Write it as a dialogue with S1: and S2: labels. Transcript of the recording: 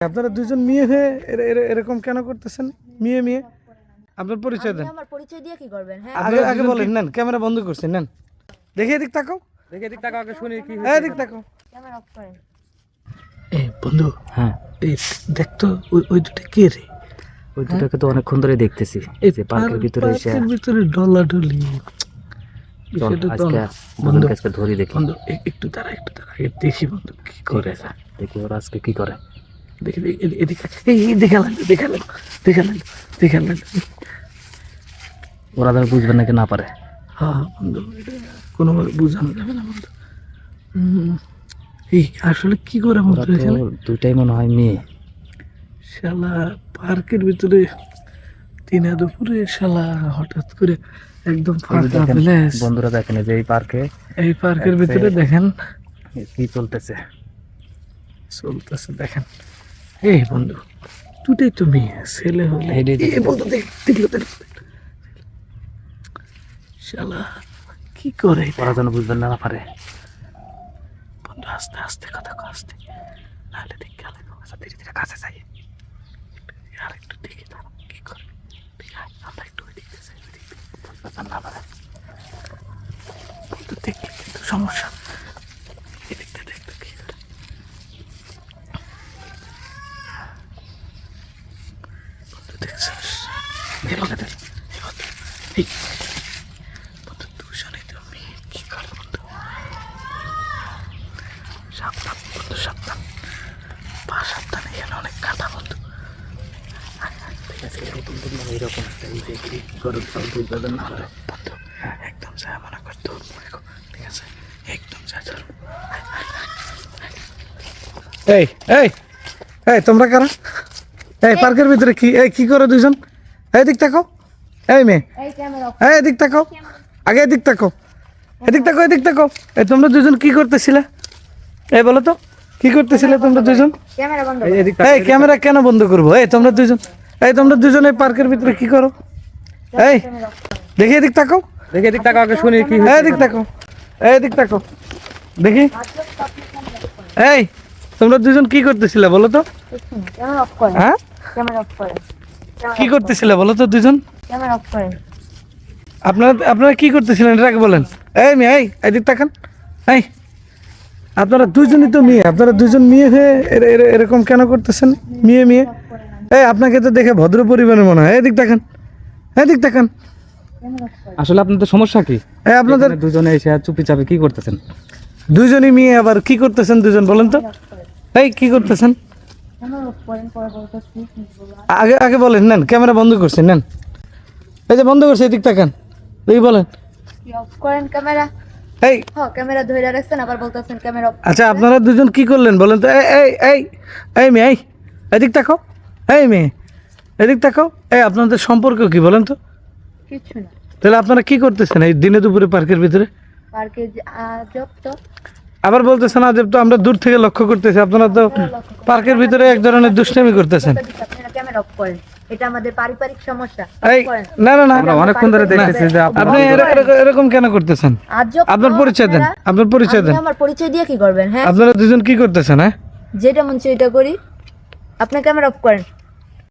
S1: আপনারা দুজন মেয়ে হয়ে এর- এর- এরকম কেন করতেছেন? মেয়ে মেয়ে? আপনার পরিচয় দেন।
S2: আমার পরিচয় দিয়ে কি করবেন হ্যাঁ?
S1: আগে আগে বলেন নেন ক্যামেরা বন্ধ করছেন নেন। দেখে এদিক তাকাও।
S3: দেখে দিক টাকা আগে শুনি কি
S1: এদিক তাকাও।
S2: ক্যামেরা অফ করেন।
S4: এই বন্ধু
S3: হ্যাঁ।
S4: এই দেখতো ওই ওই দুটো কে রে?
S3: ওই দুটাকে তো অনেকক্ষণ ধরে দেখতেছি এই যে পার্কের ভিতরে এসে
S4: পার্কের ভিতরে তো
S3: আজকে
S4: বন্ধু
S3: আজকে ধরি দেখি।
S4: বন্ধু একটু দাঁড়া একটু দাঁড়া দেখি বন্ধু কি করে।
S3: দেখি ওরা আজকে কি করে।
S4: দেখি দেখি,
S3: ওরা ধর বুঝবে নাকি না পারে?
S4: হ্যাঁ বন্ধু কোনোভাবে বোঝানো যাবে না বন্ধু এই আসলে কি করে বন্ধু
S3: দুইটাই মনে হয় মেয়ে।
S4: শালা পার্কের ভিতরে দিনে দুপুরে শালা হঠাৎ করে একদম
S3: এই
S4: ফাঁকা প্লেস
S3: বন্ধুরা দেখেন যে এই পার্কে
S4: এই পার্কের ভিতরে দেখেন।
S3: কি চলতেছে?
S4: চলতেছে দেখেন। এই বন্ধু দুটাই তো মেয়ে ছেলে হলে
S3: এই
S4: বন্ধু দেখল। শালা কি করে?
S3: ওরা যেন বুঝবে না পারে।
S4: বন্ধু আস্তে আস্তে কথা কো আস্তে। নাহলে দেখ আচ্ছা ধীরে ধীরে কাছে যাই। আর একটু দেখে কি করে? আমরা একটু ওই ওই না পারে। বন্ধু দেখলে কিন্তু সমস্যা এদিকটা দেখতো কি করে বন্ধু দেখছিস এলো না দেখ এই বন্ধু এই বন্ধু দুজনে তো মেয়ে কি করে বন্ধু সাবধান বন্ধু সাবধান পা সাবধান এখানে অনেক কাটা বন্ধু এইরকম একটা করে সব বুঝবে না পারে বন্ধু একদম যা মনে কর তোর ঠিক আছে একদম যা
S1: এই এই এই, তোমরা কারা? এই পার্কের ভিতরে কি এই কি করে দুজন এই দিক তাকাও। এই মেয়ে।
S2: এই ক্যামেরা অফ
S1: এই এদিক তাকাও। আগে এদিক তাকাও। এদিক তাকাও এদিক তাকাও। এই তোমরা দুজন কি করতেছিলে? এই বলো তো কি করতেছিলে তোমরা দুজন
S3: এই
S1: ক্যামেরা কেন বন্ধ করব? এই তোমরা দুজন এই তোমরা দুজন এই পার্কের ভিতরে কি করো? এই
S2: দেখি অফ করেন
S1: দেখি এদিক তাকাও।
S3: দেখে দিক টাকা আগে শুনি কি
S1: এই এদিক তাকাও। এই এদিক তাকাও। দেখি। এই তোমরা দুজন কি করতেছিলে বলো তো?
S2: ক্যামেরা অফ করেন
S1: হ্যাঁ?
S2: ক্যামেরা অফ করেন
S1: কি করতেছিলে বলো তো দুজন?
S2: ক্যামেরা অফ করেন
S1: আপনারা আপনারা কি করতেছিলেন? এটাকে বলেন। এই মেয়ে এই এদিক তাকান এই আপনারা দুজনই তো মেয়ে। আপনারা দুজন মেয়ে হয়ে এর- এর- এরকম কেন করতেছেন? মেয়ে মেয়ে। এই আপনাকে তো দেখে ভদ্র পরিবারের মনে হয়। এদিক তাকান এদিক তাকান
S3: আসলে আপনাদের সমস্যা কি?
S1: এই আপনাদের
S3: দুজনে এসে চুপি চাপে কি করতেছেন?
S1: দুজনই মেয়ে আবার কি করতেছেন দুজন বলেন তো? এই কি করতেছেন? আগে আগে বলেন নেন ক্যামেরা বন্ধ করছেন নেন। এই যে বন্ধ করছে এদিক তাকান এই বলেন।
S2: অফ করেন ক্যামেরা?
S1: এই।
S2: হ্যাঁ ক্যামেরা ধরে রাখছেন আবার বলতেছেন ক্যামেরা
S1: আচ্ছা আপনারা দুজন কি করলেন বলেন তো? এই এই এই এই মেয়ে এই এদিক তাকাও। এই মেয়ে এদিক তাকাও। এই আপনাদের সম্পর্ক কি বলেন তো?
S2: কিছু না।
S1: তাহলে আপনারা কি করতেছেন এই দিনে দুপুরে পার্কের ভিতরে?
S2: পার্কে আজব
S1: আবার বলতেছেন আজব তো আমরা দূর থেকে লক্ষ্য করতেছি। আপনারা তো পার্কের ভিতরে এক ধরনের দুষ্টামি করতেছেন।
S2: বলতেছি আপনারা ক্যামেরা অফ করেন এটা আমাদের পারিবারিক সমস্যা
S1: না না না।
S3: আমরা অনেকক্ষণ ধরে দেখতেছি যে
S1: আপনি এরকম- এরকম কেন করতেছেন? আপনার
S2: তো
S1: পরিচয় দেন
S2: আপনার
S1: পরিচয় দেন।
S2: আমার পরিচয় দিয়ে কি করবেন হ্যাঁ?
S1: আপনারা দুজন কি করতেছেন হ্যাঁ?
S2: যেটা মন চাই ওইটা করি। আপনি ক্যামেরা অফ করেন।